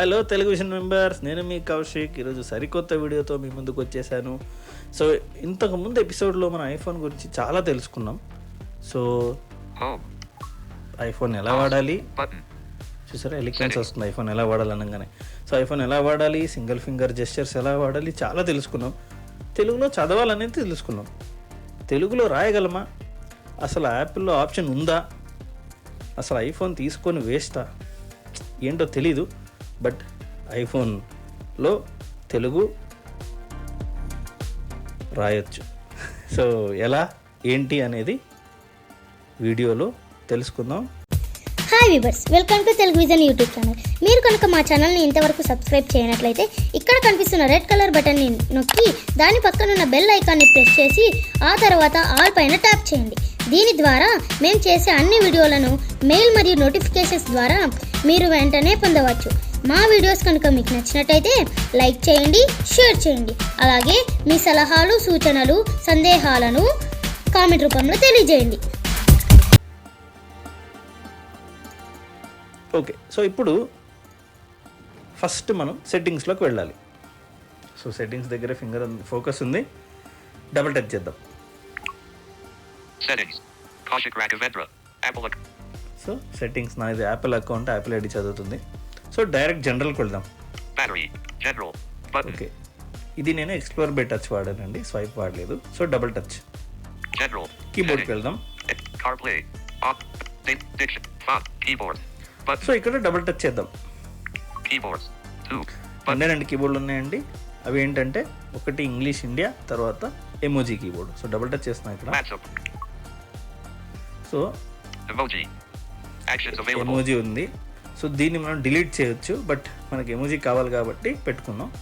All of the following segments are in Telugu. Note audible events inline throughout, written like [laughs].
హలో తెలుగు విజన్ మెంబర్స్ నేను మీ కౌశిక్. ఈరోజు సరికొత్త వీడియోతో మీ ముందుకు వచ్చేసాను. సో ఇంతకు ముందు ఎపిసోడ్లో మన ఐఫోన్ గురించి చాలా తెలుసుకున్నాం. సో. ఐఫోన్ ఎలా వాడాలి. చూసారా? ఎలిక్వెన్స్ వస్తుంది. ఐఫోన్ ఎలా వాడాలి అనగానే. సో ఐఫోన్ ఎలా వాడాలి? సింగిల్ ఫింగర్ జెస్చర్స్ ఎలా వాడాలి? చాలా తెలుసుకున్నాం. తెలుగులో చదవాలనేది తెలుసుకున్నాం. తెలుగులో రాయగలమా? అసలు యాపిల్లో ఆప్షన్ ఉందా? అసలు ఐఫోన్ తీసుకొని వేస్టా ఏంటో తెలీదు. బట్ ఐఫోన్లో తెలుగు రాయొచ్చు. సో ఎలా ఏంటి అనేది వీడియోలో తెలుసుకుందాం. Hi viewers welcome to Telugu Vision YouTube channel మీరు కనుక మా ఛానల్ని ఇంతవరకు సబ్స్క్రైబ్ చేయనట్లయితే ఇక్కడ కనిపిస్తున్న రెడ్ కలర్ బటన్ని నొక్కి దాని పక్కన ఉన్న బెల్ ఐకాన్ని ప్రెస్ చేసి ఆ తర్వాత ఆల్ పైన ట్యాప్ చేయండి. దీని ద్వారా మేము చేసే అన్ని వీడియోలను మెయిల్ మరియు నోటిఫికేషన్స్ ద్వారా మీరు వెంటనే పొందవచ్చు. మా వీడియోస్ కనుక మీకు నచ్చినట్టయితే లైక్ చేయండి షేర్ చేయండి. అలాగే మీ సలహాలు సూచనలు సందేహాలను కామెంట్ రూపంలో తెలియజేయండి. ఓకే సో ఇప్పుడు ఫస్ట్ మనం సెట్టింగ్స్లోకి వెళ్ళాలి. సో సెట్టింగ్స్ దగ్గర ఫింగర్ ఫోకస్ ఉంది. డబుల్ టచ్ చేద్దాం. సో సెట్టింగ్స్ నా ఇది యాపిల్ అకౌంట్ యాపిల్ ఐడి చదువుతుంది. సో డైరెక్ట్ జనరల్కి వెళ్దాం. ఓకే ఇది నేను ఎక్స్ప్లోర్ బై టచ్ వాడానండి స్వైప్ వాడలేదు సో డబుల్ టచ్ General. కీబోర్డ్కి. వెళ్దాం. సో ఇక్కడ డబుల్ టచ్ చేద్దాం Button. రెండు కీబోర్డులు ఉన్నాయండి అవి ఏంటంటే ఒకటి ఇంగ్లీష్ ఇండియా తర్వాత emoji keyboard so double touch చేస్తున్నాం ఇక్కడ. సో. ఎమోజీ ఉంది సో దీన్ని మనం డిలీట్ చేయొచ్చు బట్ మనకి ఎమోజీ కావాలి కాబట్టి పెట్టుకుందాం.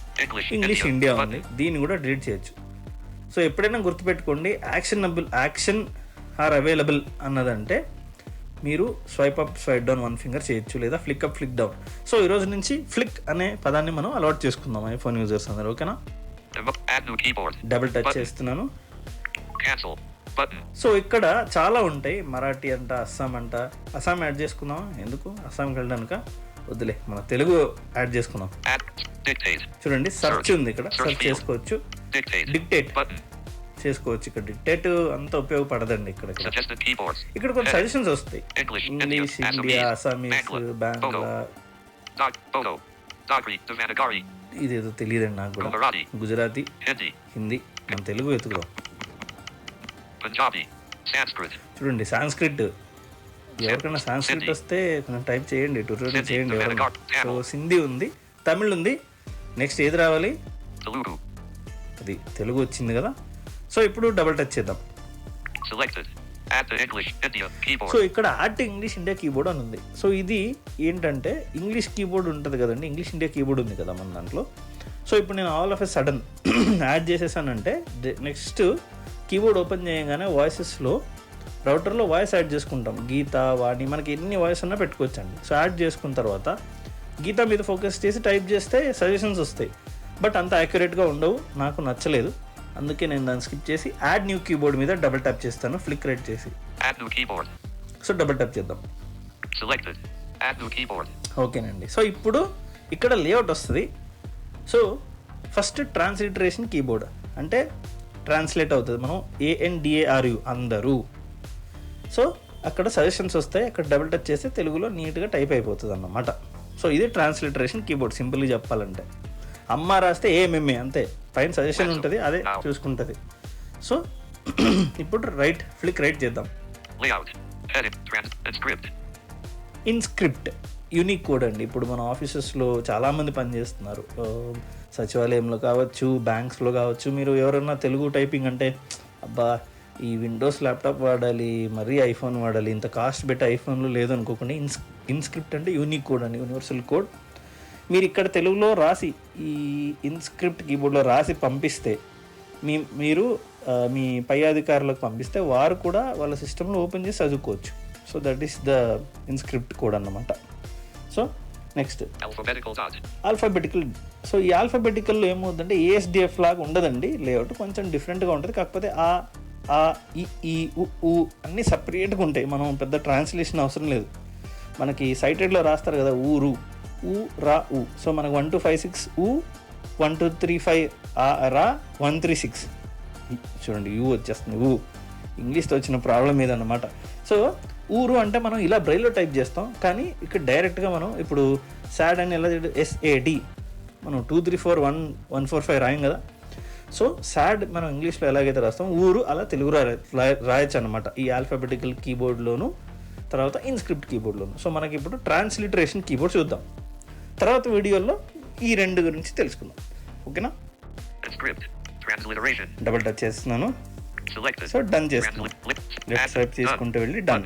ఇంగ్లీష్. ఇండియా. ఉంది దీన్ని కూడా డిలీట్ చేయొచ్చు సో ఎప్పుడైనా గుర్తుపెట్టుకోండి యాక్షనబుల్ యాక్షన్ ఆర్ అవైలబుల్ అన్నదంటే మీరు swipe up swipe down one finger చేయొచ్చు లేదా flick up flick down so ఈ రోజు నుంచి ఫ్లిక్ అనే పదాన్ని మనం అలవాటు చేసుకుందాం ఐఫోన్ యూజర్స్ అందరూ ఓకేనా. Double touch. చేస్తున్నాను. సో ఇక్కడ చాలా ఉంటాయి మరాఠీ అంట అస్సాం అంట అస్సాం యాడ్ చేసుకుందాం ఎందుకు అస్సాంకి వెళ్ళడానిక వద్దులే మన తెలుగు యాడ్ చేసుకుందాం. చూడండి సెర్చ్. ఉంది ఇక్కడ సెర్చ్. చేసుకోవచ్చు. డిక్టేట్. చేసుకోవచ్చు ఇక్కడ డిక్టేట్ అంత ఉపయోగపడదండి ఇక్కడ ఇక్కడ. కొన్ని సజెషన్స్ వస్తాయి. ఇంగ్లీష్. ఇండియా. అసామీస్. బాంగ్లా. ఇదేదో తెలియదండి నాకు కూడా. గుజరాతీ. హిందీ మన తెలుగు వెతుకుదాం Sanskrit. చూడండి సాంస్క్రిట్ ఎవరికైనా సాంస్క్రిట్. వస్తే కొంచెం టైప్ చేయండి ట్యూటోరియల్ చేయండి సో సింధీ ఉంది తమిళ్ ఉంది. నెక్స్ట్ ఏది రావాలి. అది తెలుగు వచ్చింది కదా. సో ఇప్పుడు డబుల్ టచ్ చేద్దాం. సో ఇక్కడ ఆర్ట్ ఇంగ్లీష్ ఇండియా కీబోర్డ్ అని ఉంది. సో ఇది ఏంటంటే ఇంగ్లీష్ కీబోర్డ్ ఉంటుంది కదండి. ఇంగ్లీష్ ఇండియా కీబోర్డ్ ఉంది కదా మన దాంట్లో. సో ఇప్పుడు నేను all of a sudden add చేసేసానంటే next keyboard open చేయగానే వాయిసెస్లో రౌటర్లో వాయిస్ యాడ్ చేసుకుంటాం. గీత వాణి మనకి ఎన్ని వాయిస్ ఉన్నా పెట్టుకోవచ్చండి. సో యాడ్ చేసుకున్న తర్వాత గీత మీద ఫోకస్ చేసి టైప్ చేస్తే సజెషన్స్ వస్తాయి. బట్ అంత యాక్యురేట్గా ఉండవు నాకు నచ్చలేదు. అందుకే నేను దాన్ని స్కిప్ చేసి యాడ్ న్యూ కీబోర్డ్ మీద డబుల్ ట్యాప్ చేస్తాను ఫ్లిక్ రేట్ చేసి. సో డబుల్ ట్యాప్ చేద్దాం. ఓకేనండి. సో ఇప్పుడు ఇక్కడ లేఅవుట్ వస్తుంది. So first transliteration keyboard. అంటే ట్రాన్స్లేట్ అవుతుంది. మనం ఏఎన్డిఏఆర్యు అందరూ. సో అక్కడ సజెషన్స్ వస్తాయి అక్కడ డబుల్ టచ్ చేస్తే తెలుగులో నీట్గా టైప్ అయిపోతుంది అన్నమాట సో ఇది ట్రాన్స్లిటరేషన్ కీబోర్డ్ సింపుల్గా చెప్పాలంటే. అమ్మ రాస్తే ఏమేమే అంతే. పైన సజెషన్ ఉంటుంది అదే చూసుకుంటుంది. సో [clears throat] ఇప్పుడు రైట్ ఫ్లిక్ రైట్ చేద్దాం. Layout. Heading. యూనిక్ కోడ్ అండి. ఇప్పుడు మన ఆఫీసెస్లో చాలామంది పనిచేస్తున్నారు. సచివాలయంలో కావచ్చు బ్యాంక్స్లో కావచ్చు. మీరు ఎవరన్నా తెలుగు టైపింగ్ అంటే అబ్బా ఈ విండోస్ ల్యాప్టాప్ వాడాలి మరీ ఐఫోన్ వాడాలి ఇంత కాస్ట్ పెట్టి ఐఫోన్లో లేదు అనుకోకుండా ఇన్స్ ఇన్స్క్రిప్ట్ అంటే యూనిక్ కోడ్ అండి యూనివర్సల్ కోడ్ మీరు ఇక్కడ తెలుగులో రాసి ఈ ఇన్స్క్రిప్ట్ కీబోర్డ్లో రాసి పంపిస్తే మీ మీరు మీ పై అధికారులకు పంపిస్తే వారు కూడా వాళ్ళ సిస్టంలో ఓపెన్ చేసి చదువుకోవచ్చు. So that is the inscript code అన్నమాట. So next. ఆల్ఫాబెటికల్ సో ఈ ఆల్ఫాబెటికల్లో ఏమవుతుందంటే ఏఎస్డిఎఫ్ లాగా ఉండదండి. లేఅవుట్ కొంచెం డిఫరెంట్గా ఉంటుంది. కాకపోతే ఆ ఆ ఈ ఈ ఉ ఊ అన్నీ సపరేట్గా ఉంటాయి. మనం పెద్ద ట్రాన్స్లేషన్ అవసరం లేదు. మనకి సైటెడ్లో రాస్తారు కదా ఊరు ఊ రా ఊ. సో మనకు వన్ టూ ఫైవ్ సిక్స్ ఊ వన్ టూ త్రీ ఫైవ్ ఆ రా వన్ త్రీ సిక్స్ చూడండి యూ వచ్చేస్తుంది. ఊ. ఇంగ్లీష్తో వచ్చిన ప్రాబ్లం ఇదన్నమాట సో ఊరు అంటే మనం ఇలా బ్రైల్లో టైప్ చేస్తాం. కానీ ఇక్కడ డైరెక్ట్గా మనం ఇప్పుడు సాడ్ అని ఎలా ఎస్ఏడి మనం two three four one one four five రాయం కదా? సో సాడ్ మనం ఇంగ్లీష్లో ఎలాగైతే రాస్తాం ఊరు అలా తెలుగు రాయొచ్చు అనమాట ఈ ఆల్ఫాబెటికల్ కీబోర్డ్లోను తర్వాత ఇన్స్క్రిప్ట్ కీబోర్డ్లోను సో మనకి ఇప్పుడు ట్రాన్స్లిటరేషన్ కీబోర్డ్ చూద్దాం. తర్వాత వీడియోలో ఈ రెండు గురించి తెలుసుకుందాం. ఓకేనా. డబుల్ టచ్ చేస్తున్నాను. సో డన్ చేస్తున్నాను. లెఫ్ట్ స్వైప్ చేసుకుంటూ వెళ్ళి డన్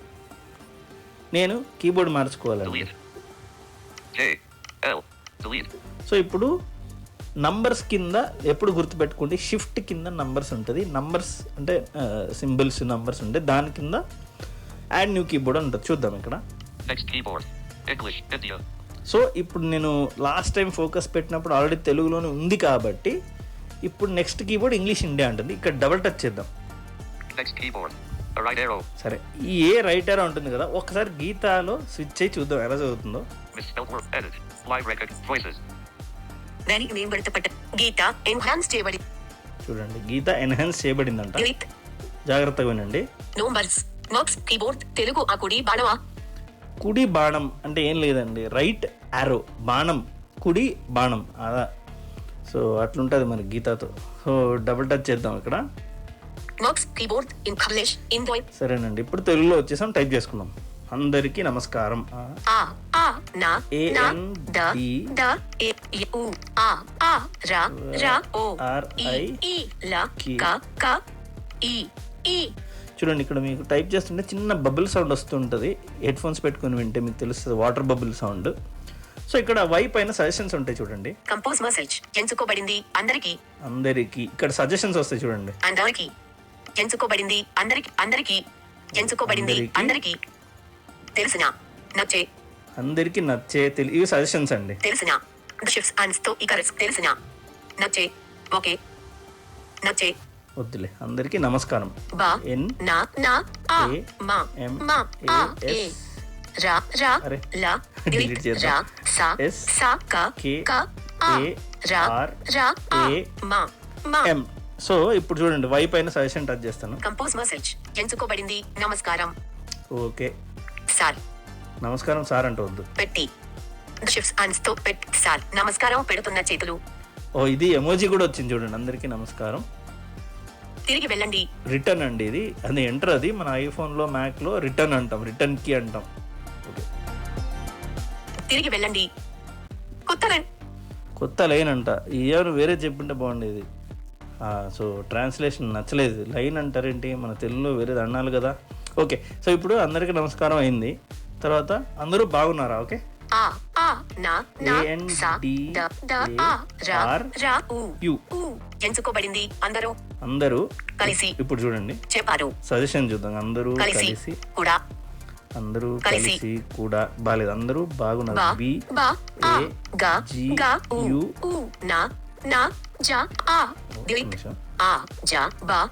నేను కీబోర్డ్ మార్చుకోవాలండి. Delete. సో ఇప్పుడు నంబర్స్ కింద ఎప్పుడు గుర్తుపెట్టుకోండి షిఫ్ట్ కింద నంబర్స్ ఉంటుంది నంబర్స్ అంటే సింబల్స్ నంబర్స్ ఉంటాయి దాని కింద యాడ్ న్యూ కీబోర్డ్ ఉంటుంది చూద్దాం ఇక్కడ. సో ఇప్పుడు నేను లాస్ట్ టైం ఫోకస్ పెట్టినప్పుడు ఆల్రెడీ తెలుగులోనే ఉంది కాబట్టి ఇప్పుడు నెక్స్ట్ కీబోర్డ్ ఇంగ్లీష్ ఇండియా ఉంటుంది ఇక్కడ డబల్ టచ్ చేద్దాం Next keyboard. సరే ఈ ఏ రైట్ ఎరో ఉంటుంది కదా ఒకసారి గీతాలో స్విచ్ అయి చూద్దాం ఎలా చదువుతుందో. చూడండి గీత ఎన్హాన్స్ చేయబడింది చూడండి గీత ఎన్హాన్స్ చేయబడిందంట. జాగ్రత్తగా వినండి. తెలుగు కుడి కుడి బాణం అంటే ఏం లేదండి రైట్ యారో బాణం కుడి బాణం అదా. సో అట్లుంటుంది మరి గీతతో. సో డబుల్ టచ్ చేద్దాం ఇక్కడ. కీబోర్డ్ ఇన్ సరేనండి. ఇప్పుడు తెలుగులో వచ్చేసాం టైప్ చేసుకుందాం. అందరికీ నమస్కారం. ఆ, ఆ నా A నా ద ద ఏ ఉ ఆ ఆ రా రా ఓ ఈ I, ఈ ల. క. క ఈ ఈ. చూడండి ఇక్కడ మీకు టైప్ చేస్తుంటే చిన్న బబుల్ సౌండ్ వస్తుంటుంది. హెడ్ ఫోన్స్ పెట్టుకుని వింటే మీకు తెలుస్తుంది వాటర్ బబుల్ సౌండ్ సో ఇక్కడ వై పైన సజెషన్స్ ఉంటాయి చూడండి. కంపోజ్ మెసేజ్ ఎంచుకోబడింది అందరికి. అందరికీ. ఇక్కడ సజెషన్స్ వస్తాయి చూడండి. అందరికి. ఎంచుకోబడింది అందరికి అందరికి ఎంచుకోబడింది అందరికీ. తెలిసిన? నచ్చే? అందరికీ నచ్చే తెలి ఇవి సజెషన్స్ అండి. తెలిసిన? షిఫ్ట్స్ అండ్తో ఇక తెలిసిన? నచ్చే? ఓకే. నచ్చే? వద్దులే. అందరికీ నమస్కారం. బా ఎన్ నా నా ఆ మా ఎం మా ఆ ఏ రా రా. లా [laughs] డిలీట్. రా సా సా క కే క ఆ రా రా ఆ మా మా ఎం. సో ఇప్పుడు చూడండి వై పైన సజెషన్ టచ్ చేస్తాను. కంపోజ్ మెసేజ్ ఎంచుకోబడింది. నమస్కారం. ఓకే. సార్. నమస్కారం సార్ అంటూ వద్దు. పెట్టి. షిఫ్ట్స్తో పెట్ సార్. నమస్కారం పెడుతున్న చేతులు. ఓ ఇది ఎమోజీ కూడా వచ్చింది చూడండి అందరికీ నమస్కారం. తిరిగి వెళ్ళండి. రిటర్న్ అండి ఇది. అది ఎంటర్ అది. మన ఐఫోన్లో మ్యాక్లో రిటర్న్ అంటాం. రిటర్న్కి అంటాం. ఓకే. తిరిగి వెళ్ళండి. కొత్త లైన్. కొత్త లైన్ అంట. ఏమైనా వేరే చెప్పింటే బాగుండేది. సో ట్రాన్స్లేషన్ నచ్చలేదు. లైన్ అంటారేంటి? మన తెలుగులో వేరేది అన్నాలి కదా. ఓకే సో ఇప్పుడు అందరికీ నమస్కారం అయింది. తర్వాత అందరూ బాగున్నారా? ఓకే. యు ఎంచుకోబడింది. అందరూ అందరూ కలిసి. ఇప్పుడు చూడండి. చెప్పారు. సజెషన్ చూద్దాం. అందరూ కలిసి కూడా. అందరూ కలిసి. కూడా బాగాలేదు. అందరూ బాగున్నారు. బి. ఉ నా నా జా ఆ. నిమిషం. ఆ జా బా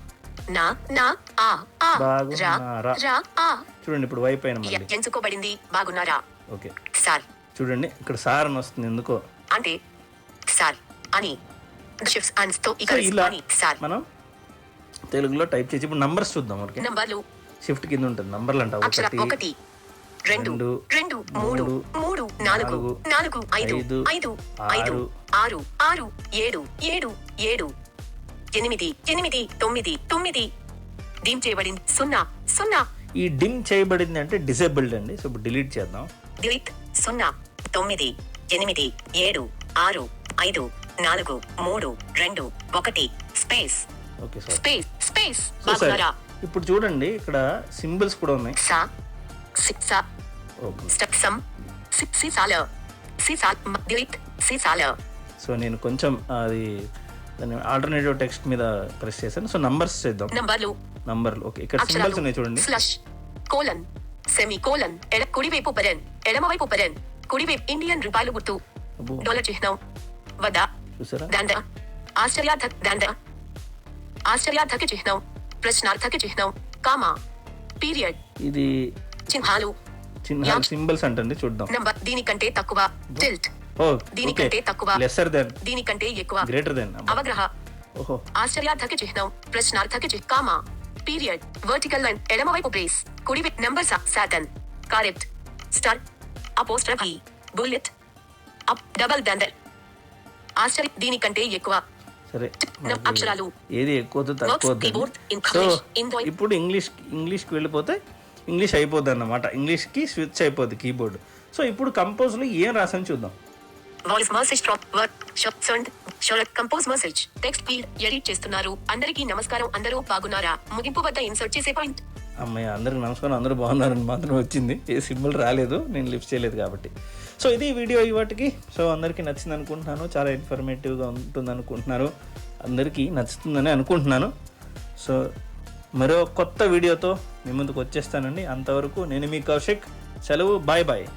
నా నా ఆ ఆ. రా? రా ఆ. చూడండి ఇప్పుడు వైపు అయిన ఎంచుకోబడింది. బాగున్నారా? ఓకే. సార్. చూడండి ఇక్కడ సార్ అని వస్తుంది ఎందుకో? అంటే సార్ అని. షిఫ్ట్స్ అండ్తో ఇలా అని సార్. మనం తెలుగులో టైప్ చేసి ఇప్పుడు నంబర్స్ చూద్దాం ఓకే? నంబర్లు. షిఫ్ట్ కింద ఉంటుంది నంబర్లు అంట అక్షర ఒకటి రెండు రెండు, మూడు నాలుగు నాలుగు, ఐదు ఐదు, ఐదు ఆరు, ఆరు ఏడు ఏడు ఏడు ఎనిమిది ఎనిమిది తొమ్మిది తొమ్మిది. డీమ్ చేయబడింది సున్నా సున్నా. ఈ డిమ్ చేయబడింది అంటే డిసేబుల్డ్ అండి. సో ఇప్పుడు డిలీట్ చేద్దాం. డిలీట్ సున్నా తొమ్మిది ఎనిమిది ఏడు ఆరు ఐదు నాలుగు మూడు రెండు ఒకటి. Space okay sir space space ఇప్పుడు చూడండి ఇక్కడ సింబల్స్ కూడా ఉన్నాయి. సా సిక్సా ఓకే స్టెప్సమ్ సో నేను కొంచెం అది దాన్ని ఆల్టర్నేటివ్ టెక్స్ట్ మీద ప్రెస్ చేశాను. సో నంబర్స్ చేద్దాం. నంబర్లు నంబర్లు ఓకే ఇక్కడ సింబల్స్ ఉన్నాయి చూడండి. స్లష్ కోలన్ సెమీ కోలన్ ఎడ కుడివైపు పెరెన్ ఎడమవైపు పెరెన్ కుడివైపు ఇండియన్ రూపాయలు గుర్తు. డాలర్ చిహ్నం. వద్ద. చూసారా? దండ. ఆశ్చర్యార్థక దండ. ఆశ్చర్యార్థక చిహ్నం. ప్రశ్నార్థక చిహ్నం. కామా. పీరియడ్. ఇది చిహ్నాలు. చిన్న. సింబల్స్ అంటండి చూద్దాం. నంబర్ దీనికంటే తక్కువ టిల్ట్ ఓ దీనికంటే తక్కువ. లెసర్ దెన్ దీనికంటే ఎక్కువ గ్రేటర్ దెన్ అవగ్రహ. ఓహో. ఆశ్చర్యార్థక చిహ్నం ప్రశ్నార్థక చిహ్ కామా. పీరియడ్ వర్టికల్ లైన్ ఎడమవైపు బ్రేస్ కుడివైపు number Satan correct star apostrophe bullet up double దండర్ ఆశ్చర్య దీనికంటే ఎక్కువ. సరే అక్షరాలు. ఏది ఎక్కువ తక్కువ. ఇప్పుడు ఇంగ్లీష్ ఇంగ్లీష్కి వెళ్ళిపోతే ఇంగ్లీష్ అయిపోద్ది అన్నమాట ఇంగ్లీష్కి స్విచ్ అయిపోద్ది కీబోర్డ్. సో ఇప్పుడు కంపోజ్లో ఏం రాసని చూద్దాం. Voice message drop workshop sound షోలక్ compose message text field edit చేస్తున్నారు. అందరికీ నమస్కారం. అందరూ బాగున్నారా? ముగింపు వద్ద ఇన్సర్ట్ చేసే పాయింట్ అమ్మాయి అందరికి నమస్కారం. అందరూ బాగున్నారని మాత్రం వచ్చింది. ఏ సింబల్ రాలేదు. నేను లిఫ్ట్ చేయలేదు కాబట్టి. సో ఇది వీడియో ఇవాటికి. సో అందరికీ నచ్చింది అనుకుంటున్నాను. చాలా ఇన్ఫర్మేటివ్గా ఉంటుంది అనుకుంటున్నారు అందరికీ నచ్చుతుందని అనుకుంటున్నాను. సో మరో కొత్త వీడియోతో మీ ముందుకు వచ్చేస్తానండి. అంతవరకు నేను మీ కౌశిక్. సెలవు బాయ్ బాయ్.